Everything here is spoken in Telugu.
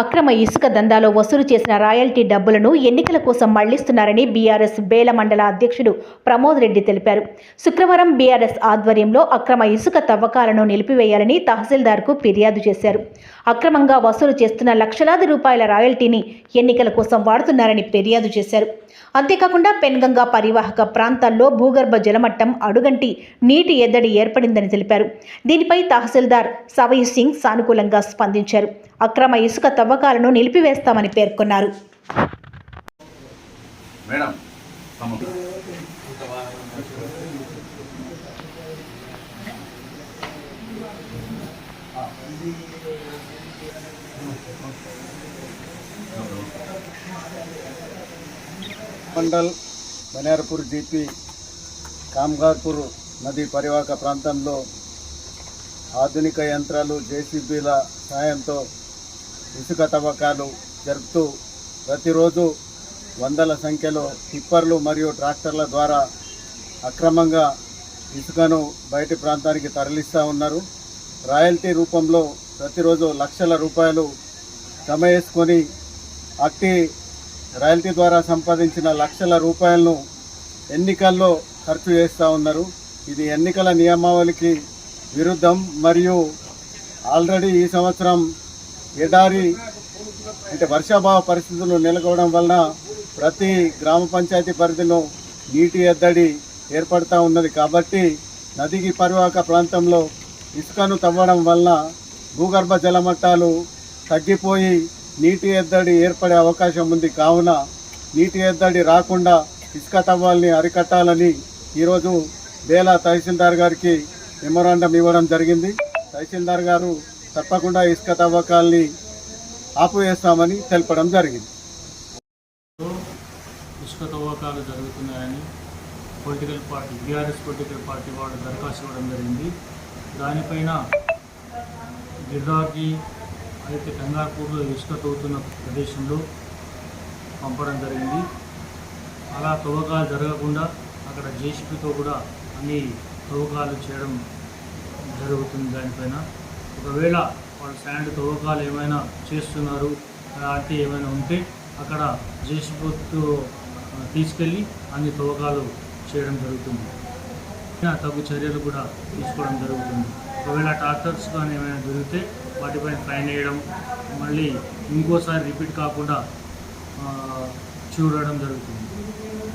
అక్రమ ఇసుక దందాలో వసూలు చేసిన రాయల్టీ డబ్బులను ఎన్నికల కోసం మళ్ళిస్తున్నారని బీఆర్ఎస్ బేల మండల అధ్యక్షుడు ప్రమోద్ రెడ్డి తెలిపారు. శుక్రవారం బీఆర్ఎస్ ఆధ్వర్యంలో అక్రమ ఇసుక తవ్వకాలను నిలిపివేయాలని తహసీల్దార్కు ఫిర్యాదు చేశారు. అక్రమంగా వసూలు చేస్తున్న లక్షలాది రూపాయల రాయల్టీని ఎన్నికల కోసం వాడుతున్నారని ఫిర్యాదు చేశారు. అంతేకాకుండా పెన్గంగా పరివాహక ప్రాంతాల్లో భూగర్భ జలమట్టం అడుగంటి నీటి ఎద్దడి ఏర్పడిందని తెలిపారు. దీనిపై తహసీల్దార్ సవయ్ సింగ్ సానుకూలంగా స్పందించారు. అక్రమ ఇసుక తవ్వకాలను నిలిపివేస్తామని పేర్కొన్నారు. మేడం మండల్ బనేరపూర్ జీపీ కామ్గార్పూర్ నది పరివాహక ప్రాంతంలో ఆధునిక యంత్రాలు జేసీబీల సాయంతో ఇసుక తవ్వకాలు జరుపుతూ ప్రతిరోజు వందల సంఖ్యలో టిప్పర్లు మరియు ట్రాక్టర్ల ద్వారా అక్రమంగా ఇసుకను బయటి ప్రాంతానికి తరలిస్తూ ఉన్నారు. రాయల్టీ రూపంలో ప్రతిరోజు లక్షల రూపాయలు జమ చేసుకొని అట్టి రాయల్టీ ద్వారా సంపాదించిన లక్షల రూపాయలను ఎన్నికల్లో ఖర్చు చేస్తూ ఉన్నారు. ఇది ఎన్నికల నియమావళికి విరుద్ధం మరియు ఆల్రెడీ ఈ సంవత్సరం ఎడారి అంటే వర్షాభావ పరిస్థితులు నెలకొవడం వలన ప్రతి గ్రామ పంచాయతీ పరిధిలో నీటి ఎద్దడి ఏర్పడుతూ ఉన్నది కాబట్టి నదికి పరివాహక ప్రాంతంలో ఇసుకను తవ్వడం వలన భూగర్భ జలమట్టాలు తగ్గిపోయి నీటి ఎద్దడి ఏర్పడే అవకాశం ఉంది. కావున నీటి ఎద్దడి రాకుండా ఇసుక తవ్వాలని అరికట్టాలని ఈరోజు బేలా తహసీల్దార్ గారికి మెమోరాండం ఇవ్వడం జరిగింది. తహసీల్దార్ గారు తప్పకుండా ఇసుక తవ్వకాల్ని ఆపివేస్తామని తెలపడం జరిగింది. ఇసుక తవ్వకాలు జరుగుతున్నాయని political party BRS political party వాళ్ళు దరఖాస్తు ఇవ్వడం జరిగింది. దానిపైన గిర్దాకి అయితే కంగార్పూర్లో ఇసుక తవ్వుతున్న ప్రదేశంలో పంపడం జరిగింది. అలా తవ్వకాలు జరగకుండా అక్కడ జేసీపీతో కూడా అన్ని తవ్వకాలు చేయడం జరుగుతుంది దానిపైన. ఒకవేళ వాళ్ళు శాండ్ తవ్వకాలు ఏమైనా చేస్తున్నారు అలాంటివి ఏమైనా ఉంటే అక్కడ జేసీబీతో తీసుకెళ్ళి అన్ని తవ్వకాలు చేయడం జరుగుతుంది. ఇంకా తగు చర్యలు కూడా తీసుకోవడం జరుగుతుంది. ఒకవేళ ట్రాక్టర్స్ కానీ ఏమైనా దొరికితే వాటిపైన ఫైన్ వేయడం మళ్ళీ ఇంకోసారి రిపీట్ కాకుండా చూడడం జరుగుతుంది.